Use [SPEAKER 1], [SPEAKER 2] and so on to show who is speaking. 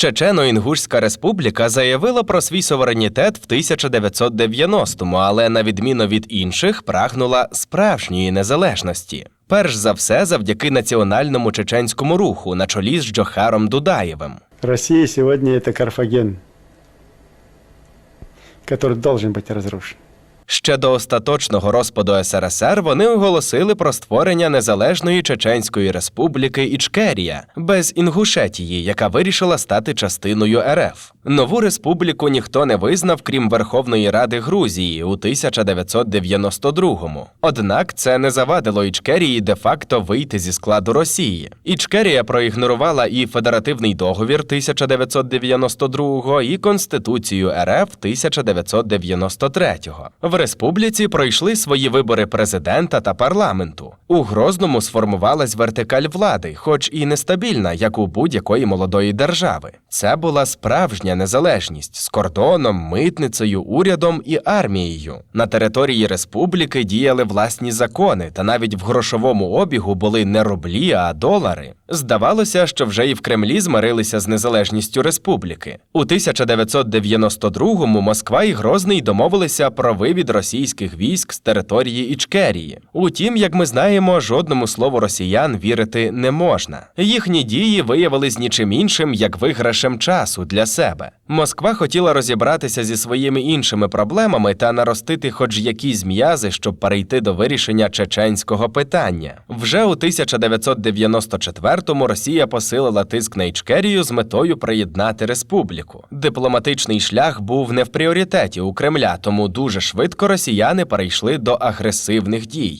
[SPEAKER 1] Чечено-Інгушська республіка заявила про свій суверенітет в 1990-му, але на відміну від інших прагнула справжньої незалежності. Перш за все, завдяки національному чеченському руху на чолі з Джохаром Дудаєвим.
[SPEAKER 2] Россия сегодня это Карфаген, который должен быть разрушен.
[SPEAKER 1] Ще до остаточного розпаду СРСР вони оголосили про створення незалежної Чеченської республіки Ічкерія без Інгушетії, яка вирішила стати частиною РФ. Нову республіку ніхто не визнав, крім Верховної Ради Грузії у 1992-му. Однак це не завадило Ічкерії де-факто вийти зі складу Росії. Ічкерія проігнорувала і федеративний договір 1992-го, і Конституцію РФ 1993-го. Республіці пройшли свої вибори президента та парламенту. У Грозному сформувалась вертикаль влади, хоч і нестабільна, як у будь-якої молодої держави. Це була справжня незалежність з кордоном, митницею, урядом і армією. На території республіки діяли власні закони, та навіть в грошовому обігу були не рублі, а долари. Здавалося, що вже і в Кремлі змирилися з незалежністю республіки. У 1992-му Москва і Грозний домовилися про вивід російських військ з території Ічкерії. Утім, як ми знаємо, жодному слову росіян вірити не можна. Їхні дії виявились нічим іншим, як виграшем часу для себе. Москва хотіла розібратися зі своїми іншими проблемами та наростити хоч якісь м'язи, щоб перейти до вирішення чеченського питання. Вже у 1994-му Росія посилила тиск на Ічкерію з метою приєднати республіку. Дипломатичний шлях був не в пріоритеті у Кремля, тому дуже швидко росіяни перейшли до агресивних дій.